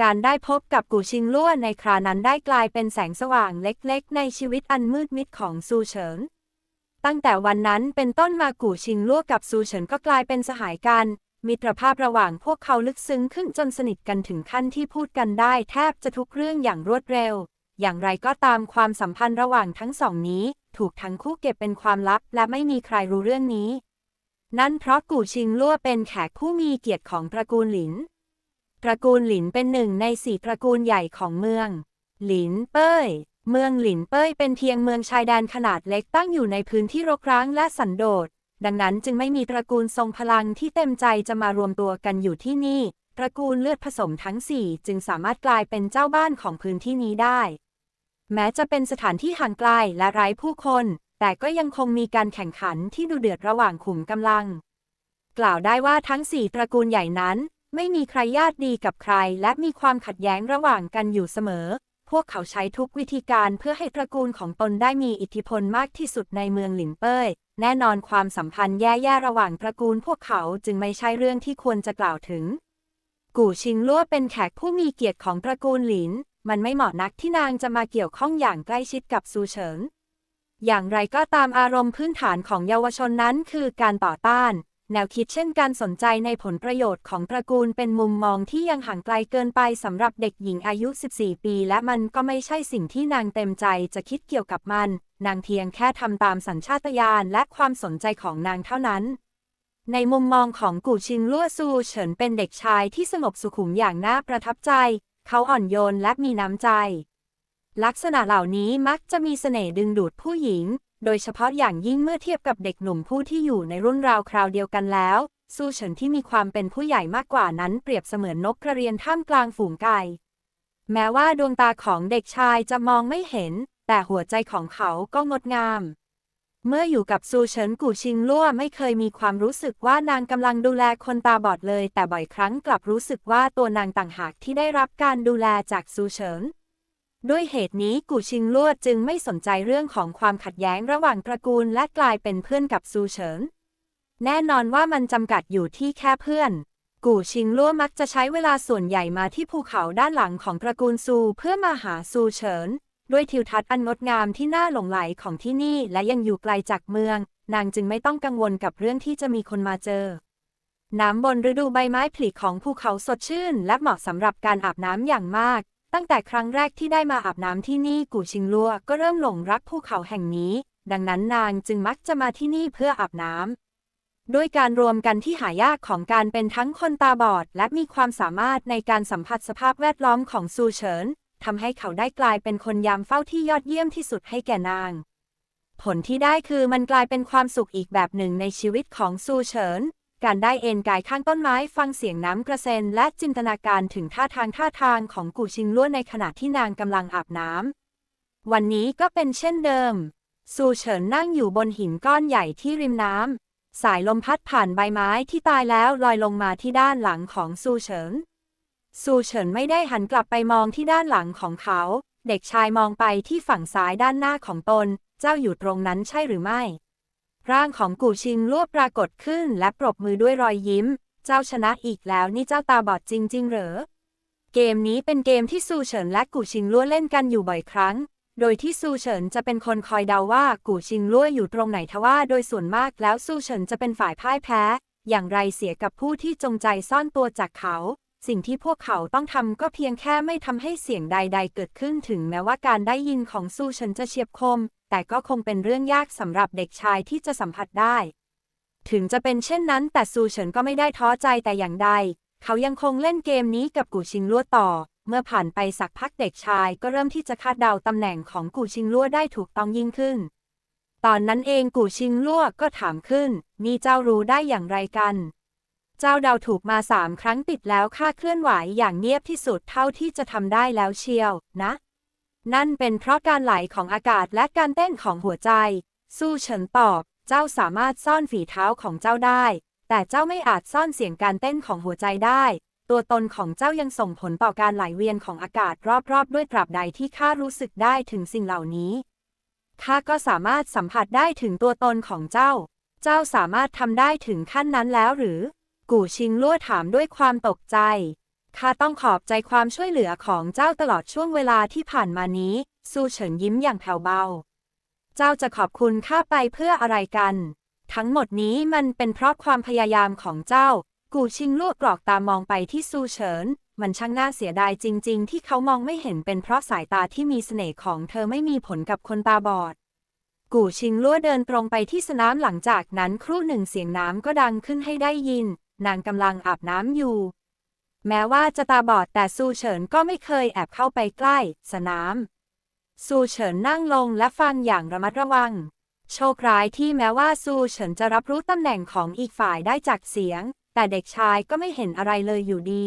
การได้พบกับกูชิงลั่วในครานั้นได้กลายเป็นแสงสว่างเล็กๆ ในชีวิตอันมืดมิดของซูเฉิน ตั้งแต่วันนั้นเป็นต้นมากูชิงลั่วกับซูเฉินก็กลายเป็นสหายกัน มิตรภาพระหว่างพวกเขาลึกซึ้งขึ้นจนสนิทกันถึงขั้นที่พูดกันได้แทบจะทุกเรื่องอย่างรวดเร็ว อย่างไรก็ตามความสัมพันธ์ระหว่างทั้งสองนี้ ถูกทั้งคู่เก็บเป็นความลับ และไม่มีใครรู้เรื่องนี้ นั่นเพราะกูชิงลั่วเป็นแขกผู้มีเกียรติของตระกูลหลิน ตระกูลหลินเป็นหนึ่งในสี่ตระกูลใหญ่ของเมือง หลินเป้ย เมืองหลินเป้ยเป็นเพียงเมืองชายแดนขนาดเล็กตั้งอยู่ในพื้นที่รกร้างและสันโดษ ดังนั้นจึงไม่มีตระกูลทรงพลังที่เต็มใจจะมารวมตัวกันอยู่ที่นี่ ตระกูลเลือดผสมทั้งสี่จึงสามารถกลายเป็นเจ้าบ้านของพื้นที่นี้ได้ แม้จะเป็นสถานที่ห่างไกลและไร้ผู้คน แต่ก็ยังคงมีการแข่งขันที่ดูเดือดระหว่างขุมกำลัง กล่าวได้ว่าทั้งสี่ตระกูลใหญ่นั้น ไม่มีใครญาติดีกับใคร และมีความขัดแย้งระหว่างกันอยู่เสมอ พวกเขาใช้ทุกวิธีการเพื่อให้ตระกูลของตนได้มีอิทธิพลมากที่สุดในเมืองหลินเป้ย แน่นอนความสัมพันธ์แย่ๆระหว่างตระกูลพวกเขาจึงไม่ใช่เรื่องที่ควรจะกล่าวถึง กู่ชิงลั่วเป็นแขกผู้มีเกียรติของตระกูลหลิน มันไม่เหมาะนักที่นางจะมาเกี่ยวข้องอย่างใกล้ชิดกับซูเฉิงอย่างไรก็ตามอารมณ์พื้นฐานของเยาวชนนั้นคือการต่อต้าน แนวคิดเช่นการสนใจในผลประโยชน์ของตระกูลเป็นมุมมองที่ยังห่างไกลเกินไปสำหรับเด็กหญิงอายุ 14 ปี และมันก็ไม่ใช่สิ่งที่นางเต็มใจจะคิดเกี่ยวกับมัน นางเพียงแค่ทำตามสัญชาตญาณและความสนใจของนางเท่านั้นในมุมมองของกู่ชิงลั่วซูเฉินเป็นเด็กชายที่สงบสุขุมอย่างน่าประทับใจ เขาอ่อนโยนและมีน้ำใจ ลักษณะเหล่านี้มักจะมีเสน่ห์ดึงดูดผู้หญิง โดยเฉพาะอย่างยิ่งเมื่อเทียบกับเด็กหนุ่มผู้ที่อยู่ในรุ่นราวคราวเดียวกันแล้ว ซูเฉินที่มีความเป็นผู้ใหญ่มากกว่านั้นเปรียบเสมือนนกกระเรียนท่ามกลางฝูงไก่ แม้ว่าดวงตาของเด็กชายจะมองไม่เห็น แต่หัวใจของเขาก็งดงาม เมื่ออยู่กับซูเฉินกู่ชิงลั่วไม่เคยมีความรู้สึกว่านางกำลังดูแลคนตาบอดเลย แต่บ่อยครั้งกลับรู้สึกว่าตัวนางต่างหากที่ได้รับการดูแลจากซูเฉิน ด้วยเหตุนี้กู่ชิงลั่วจึงไม่สนใจเรื่องของความขัดแย้งระหว่างตระกูลและกลายเป็นเพื่อนกับซูเฉินแน่นอนว่ามันจำกัดอยู่ที่แค่เพื่อน กู่ชิงลั่วมักจะใช้เวลาส่วนใหญ่มาที่ภูเขาด้านหลังของตระกูลซูเพื่อมาหาซูเฉิน ด้วยทิวทัศน์อันงดงามที่น่าหลงไหลของที่นี่และยังอยู่ไกลจากเมือง นางจึงไม่ต้องกังวลกับเรื่องที่จะมีคนมาเจอน้ำบนฤดูใบไม้ผลิของภูเขาสดชื่น และเหมาะสำหรับการอาบน้ำอย่างมาก ตั้งแต่ครั้งแรกที่ได้มาอาบน้ำที่นี่กู่ชิงลัวก็เริ่มหลงรักภูเขาแห่งนี้ ดังนั้นนางจึงมักจะมาที่นี่เพื่ออาบน้ำด้วยการรวมกันที่หายากของการเป็นทั้งคนตาบอด และมีความสามารถในการสัมผัสสภาพแวดล้อมของซูเฉินทำให้เขาได้กลายเป็นคนยามเฝ้าที่ยอดเยี่ยมที่สุดให้แก่นาง ผลที่ได้คือมันกลายเป็นความสุขอีกแบบหนึ่งในชีวิตของซูเฉิน การได้เอนกายข้างต้นไม้ฟังเสียงน้ำกระเซ็นและจินตนาการถึงท่าทางท่าทางของกูชิงล้วนในขณะที่นางกำลังอาบน้ำ วันนี้ก็เป็นเช่นเดิม ซูเฉินนั่งอยู่บนหินก้อนใหญ่ที่ริมน้ำ สายลมพัดผ่านใบไม้ที่ตายแล้วลอยลงมาที่ด้านหลังของซูเฉิน ซูเฉินไม่ได้หันกลับไปมองที่ด้านหลังของเขา เด็กชายมองไปที่ฝั่งซ้ายด้านหน้าของตน เจ้าอยู่ตรงนั้นใช่หรือไม่ ร่างของกูชิงลวบปรากฏขึ้นและปรบมือด้วยรอยยิ้ม เจ้าชนะอีกแล้วนี่เจ้าตาบอดจริง ๆ เหรอ เกมนี้เป็นเกมที่ซูเฉินและกูชิงลั่วเล่นกันอยู่บ่อยครั้ง โดยที่ซูเฉินจะเป็นคนคอยเดาว่ากูชิงลั่วอยู่ตรงไหนทว่าโดยส่วนมากแล้วซูเฉินจะเป็นฝ่ายพ่ายแพ้ อย่างไรเสียกับผู้ที่จงใจซ่อนตัวจากเขา สิ่งที่พวกเขาต้องทำก็เพียงแค่ไม่ทำให้เสียงใด ๆ เกิดขึ้นถึงแม้ว่าการได้ยินของซูเฉินจะเฉียบคม แต่ก็คงเป็นเรื่องยากสำหรับเด็กชายที่จะสัมผัสได้ ถึงจะเป็นเช่นนั้นแต่ซูเฉินก็ไม่ได้ท้อใจแต่อย่างใด เขายังคงเล่นเกมนี้กับกูชิงลั่วต่อ เมื่อผ่านไปสักพักเด็กชายก็เริ่มที่จะคาดเดาตำแหน่งของกูชิงลั่วได้ถูกต้องยิ่งขึ้น ตอนนั้นเองกูชิงลั่วก็ถามขึ้นนี่เจ้ารู้ได้อย่างไรกัน เจ้าเดาถูกมาสามครั้งติดแล้วค่าเคลื่อนไหวอย่างเงียบที่สุดเท่าที่จะทำได้แล้วเชียว นะ นั่นเป็นเพราะการไหลของอากาศและการเต้นของหัวใจ สู้เฉินตอบ เจ้าสามารถซ่อนฝีเท้าของเจ้าได้ แต่เจ้าไม่อาจซ่อนเสียงการเต้นของหัวใจได้ ตัวตนของเจ้ายังส่งผลต่อการไหลเวียนของอากาศรอบๆ ด้วยตราบใดที่ข้ารู้สึกได้ถึงสิ่งเหล่านี้ข้าก็สามารถสัมผัสได้ถึงตัวตนของเจ้า เจ้าสามารถทำได้ถึงขั้นนั้นแล้วหรือ กู่ชิงลั่วถามด้วยความตกใจ ข้าต้องขอบใจความช่วยเหลือของเจ้าตลอดช่วงเวลาที่ผ่านมานี้ ซูเฉินยิ้มอย่างแผ่วเบา เจ้าจะขอบคุณข้าไปเพื่ออะไรกัน ทั้งหมดนี้มันเป็นเพราะความพยายามของเจ้า กูชิงลวกกรอกตามองไปที่ซูเฉิน มันช่างน่าเสียดายจริง ๆ ที่เขามองไม่เห็นเป็นเพราะสายตาที่มีเสน่ห์ของเธอไม่มีผลกับคนตาบอดกูชิงลั่วเดินตรงไปที่สนามหลังจากนั้นครู่หนึ่งเสียงน้ำก็ดังขึ้นให้ได้ยิน นางกำลังอาบน้ำอยู่ แม้ว่าจะตาบอดแต่ซูเฉินก็ไม่เคยแอบเข้าไปใกล้ สนาม ซูเฉินนั่งลงและฟังอย่างระมัดระวัง โชคร้ายที่แม้ว่าซูเฉินจะรับรู้ตำแหน่งของอีกฝ่ายได้จากเสียง แต่เด็กชายก็ไม่เห็นอะไรเลยอยู่ดี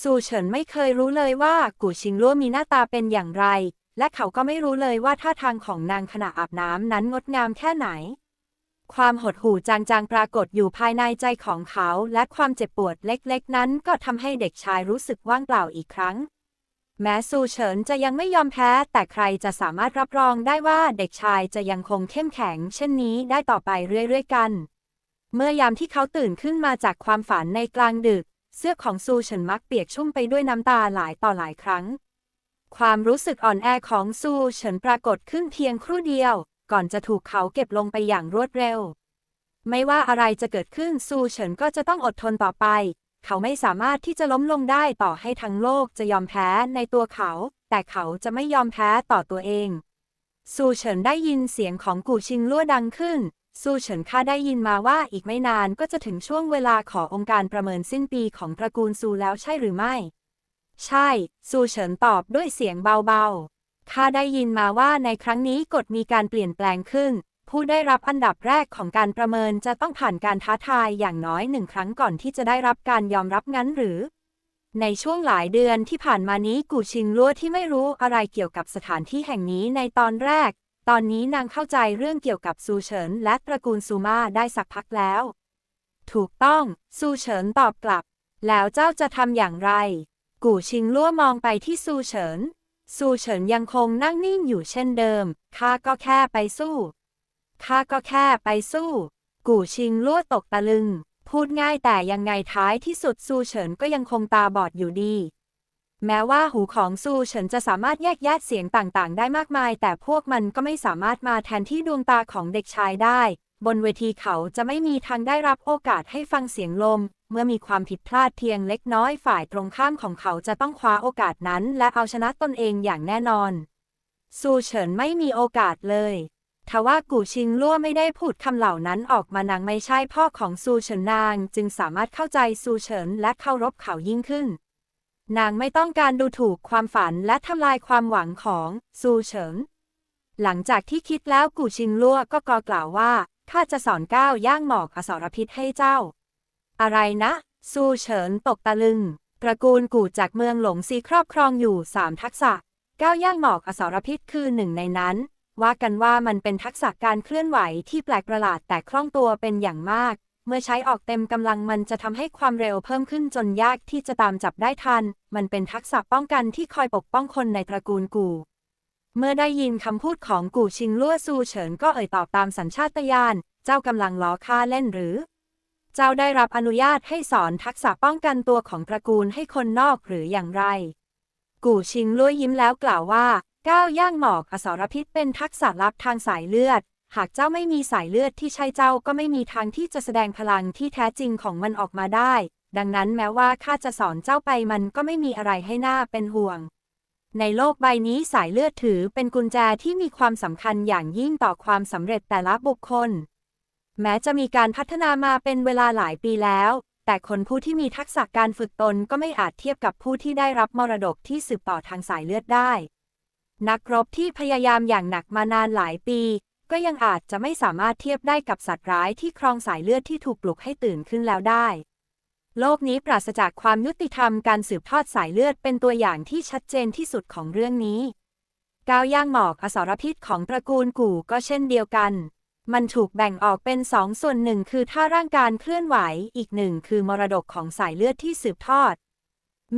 ซูเฉินไม่เคยรู้เลยว่ากูชิงลั่วมีหน้าตาเป็นอย่างไร และเขาก็ไม่รู้เลยว่าท่าทางของนางขณะอาบน้ำนั้นงดงามแค่ไหน ความหดหู่จางๆ ปรากฏอยู่ภายในใจของเขา และความเจ็บปวดเล็กๆ นั้นก็ทำให้เด็กชายรู้สึกว่างเปล่าอีกครั้ง แม้ซูเฉินจะยังไม่ยอมแพ้ แต่ใครจะสามารถรับรองได้ว่าเด็กชายจะยังคงเข้มแข็ง เช่นนี้ได้ต่อไปเรื่อยๆ กัน เมื่อยามที่เขาตื่นขึ้นมาจากความฝันในกลางดึก เสื้อของซูเฉินมักเปียกชุ่มไปด้วยน้ำตาหลายต่อหลายครั้ง ความรู้สึกอ่อนแอของซูเฉินปรากฏขึ้นเพียงครู่เดียว ก่อนจะถูกเขาเก็บลงไปอย่างรวดเร็ว ไม่ว่าอะไรจะเกิดขึ้นซูเฉินก็จะต้องอดทนต่อไป เขาไม่สามารถที่จะล้มลงได้ต่อให้ทั้งโลกจะยอมแพ้ในตัวเขา แต่เขาจะไม่ยอมแพ้ต่อตัวเอง ซูเฉินได้ยินเสียงของกูชิงลั่วดังขึ้นซูเฉินข้าได้ยินมาว่าอีกไม่นานก็จะถึงช่วงเวลาขอองค์การประเมินสิ้นปีของตระกูลซูแล้วใช่หรือไม่ ใช่ ซูเฉินตอบด้วยเสียงเบาๆ ข้าได้ยินมาว่าในครั้งนี้กฎมีการเปลี่ยนแปลงขึ้น ผู้ได้รับอันดับแรกของการประเมินจะต้องผ่านการท้าทายอย่างน้อยหนึ่งครั้งก่อนที่จะได้รับการยอมรับงั้นหรือ ในช่วงหลายเดือนที่ผ่านมานี้กูชิงลั่วที่ไม่รู้อะไรเกี่ยวกับสถานที่แห่งนี้ในตอนแรก ตอนนี้นางเข้าใจเรื่องเกี่ยวกับซูเฉินและตระกูลซูมาได้สักพักแล้ว ถูกต้อง ซูเฉินตอบกลับ แล้วเจ้าจะทำอย่างไร กูชิงลั่วมองไปที่ซูเฉิน ซูเฉินยังคงนั่งนิ่งอยู่เช่นเดิม ข้าก็แค่ไปสู้ ข้าก็แค่ไปสู้ กู่ชิงลั่วตกตะลึง พูดง่ายแต่ยังไงท้ายที่สุดซูเฉินก็ยังคงตาบอดอยู่ดี แม้ว่าหูของซูเฉินจะสามารถแยกแยะเสียงต่างๆ ได้มากมาย แต่พวกมันก็ไม่สามารถมาแทนที่ดวงตาของเด็กชายได้ บนเวทีเขาจะไม่มีทางได้รับโอกาสให้ฟังเสียงลม เมื่อมีความผิดพลาดเพียงเล็กน้อยฝ่ายตรงข้ามของเขาจะต้องคว้าโอกาสนั้น และเอาชนะตนเองอย่างแน่นอน ซูเฉินไม่มีโอกาสเลยทว่ากูชิงลั่วไม่ได้พูดคำเหล่านั้นออกมานางไม่ใช่พ่อของซูเฉินนาง จึงสามารถเข้าใจซูเฉินและเคารพเขายิ่งขึ้น นางไม่ต้องการดูถูกความฝันและทำลายความหวังของซูเฉินหลังจากที่คิดแล้วกูชิงลั่วก็กอกล่าวว่า ข้าจะสอนก้าวย่างหมอกอสรพิษให้เจ้า อะไรนะซูเฉินตกตะลึง ตระกูลกูจากเมืองหลงซีครอบครองอยู่สามทักษะ ก้าวย่างหมอกอสรพิษคือหนึ่งในนั้น ว่ากันว่ามันเป็นทักษะการเคลื่อนไหวที่แปลกประหลาดแต่คล่องตัวเป็นอย่างมาก เมื่อใช้ออกเต็มกำลังมันจะทำให้ความเร็วเพิ่มขึ้นจนยากที่จะตามจับได้ทัน มันเป็นทักษะป้องกันที่คอยปกป้องคนในตระกูลกู เมื่อได้ยินคำพูดของกูชิงลั่วซูเฉินก็เอ่ยตอบตามสัญชาตญาณ เจ้ากำลังล้อข้าเล่นหรือ เจ้าได้รับอนุญาตให้สอนทักษะป้องกันตัวของตระกูลให้คนนอกหรืออย่างไร กูชิงลั่วยิ้มแล้วกล่าวว่าก้าวย่างหมอกอสรพิษเป็นทักษะลับทางสายเลือด หากเจ้าไม่มีสายเลือดที่ใช่เจ้าก็ไม่มีทางที่จะแสดงพลังที่แท้จริงของมันออกมาได้ ดังนั้นแม้ว่าข้าจะสอนเจ้าไปมันก็ไม่มีอะไรให้หน้าเป็นห่วง ในโลกใบนี้สายเลือดถือเป็นกุญแจที่มีความสำคัญอย่างยิ่งต่อความสำเร็จแต่ละบุคคล แม้จะมีการพัฒนามาเป็นเวลาหลายปีแล้ว แต่คนผู้ที่มีทักษะการฝึกตนก็ไม่อาจเทียบกับผู้ที่ได้รับมรดกที่สืบต่อทางสายเลือดได้ นักรบที่พยายามอย่างหนักมานานหลายปี ก็ยังอาจจะไม่สามารถเทียบได้กับสัตว์ร้ายที่ครองสายเลือดที่ถูกปลุกให้ตื่นขึ้นแล้วได้ โลกนี้ปราศจากความยุติธรรมการสืบทอดสายเลือดเป็นตัวอย่างที่ชัดเจนที่สุดของเรื่องนี้ ก้าวย่างหมอกอสรพิษของตระกูลกู่ก็เช่นเดียวกัน มันถูกแบ่งออกเป็นสองส่วนหนึ่งคือท่าร่างการเคลื่อนไหว อีกหนึ่งคือมรดกของสายเลือดที่สืบทอด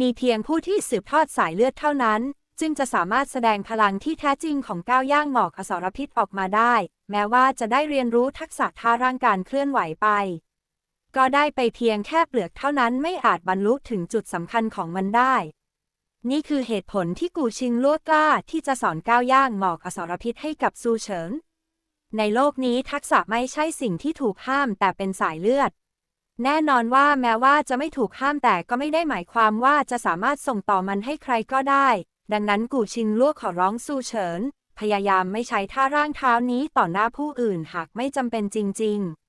มีเพียงผู้ที่สืบทอดสายเลือดเท่านั้น จึงจะสามารถแสดงพลังที่แท้จริงของก้าวย่างหมอกอสรพิษออกมาได้ แม้ว่าจะได้เรียนรู้ทักษะท่าร่างการเคลื่อนไหวไป ก็ได้ไปเพียงแค่เปลือกเท่านั้นไม่อาจบรรลุถึงจุดสำคัญของมันได้ นี่คือเหตุผลที่กูชิงลั่วกล้าที่จะสอนก้าวย่างหมอกอสรพิษให้กับซูเฉินในโลกนี้ทักษะไม่ใช่สิ่งที่ถูกห้ามแต่เป็นสายเลือด แน่นอนว่าแม้ว่าจะไม่ถูกห้ามแต่ก็ไม่ได้หมายความว่าจะสามารถส่งต่อมันให้ใครก็ได้ ดังนั้นกูชิงลั่วขอร้องซูเฉินพยายามไม่ใช้ท่าร่างเท้านี้ต่อหน้าผู้อื่นหากไม่จำเป็นจริง ๆ